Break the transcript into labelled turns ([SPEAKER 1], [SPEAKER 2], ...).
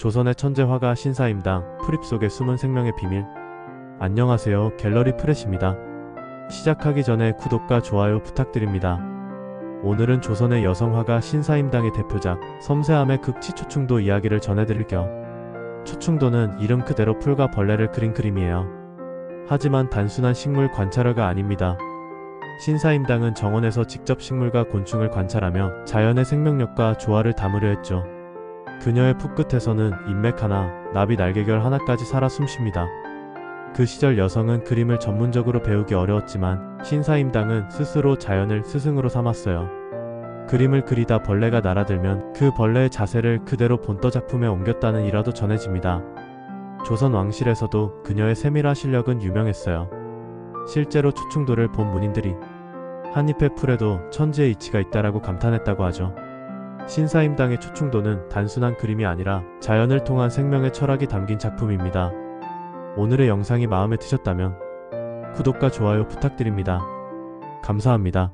[SPEAKER 1] 조선의 천재 화가 신사임당 프립 속의 숨은 생명의 비밀. 안녕하세요. 갤러리 프레시입니다. 시작하기 전에 구독과 좋아요 부탁드립니다. 오늘은 조선의 여성 화가 신사임당의 대표작 섬세함의 극치 초충도 이야기를 전해드릴 겸 초충도는 이름 그대로 풀과 벌레를 그린 그림이에요. 하지만 단순한 식물 관찰화가 아닙니다. 신사임당은 정원에서 직접 식물과 곤충을 관찰하며 자연의 생명력과 조화를 담으려 했죠. 그녀의 풋 끝에서는 인맥 하나, 나비 날개결 하나까지 살아 숨쉽니다. 그 시절 여성은 그림을 전문적으로 배우기 어려웠지만 신사임당은 스스로 자연을 스승으로 삼았어요. 그림을 그리다 벌레가 날아들면 그 벌레의 자세를 그대로 본떠 작품에 옮겼다는 일화도 전해집니다. 조선 왕실에서도 그녀의 세밀한 실력은 유명했어요. 실제로 초충도를 본 문인들이 한 잎의 풀에도 천지의 이치가 있다라고 감탄했다고 하죠. 신사임당의 초충도는 단순한 그림이 아니라 자연을 통한 생명의 철학이 담긴 작품입니다. 오늘의 영상이 마음에 드셨다면 구독과 좋아요 부탁드립니다. 감사합니다.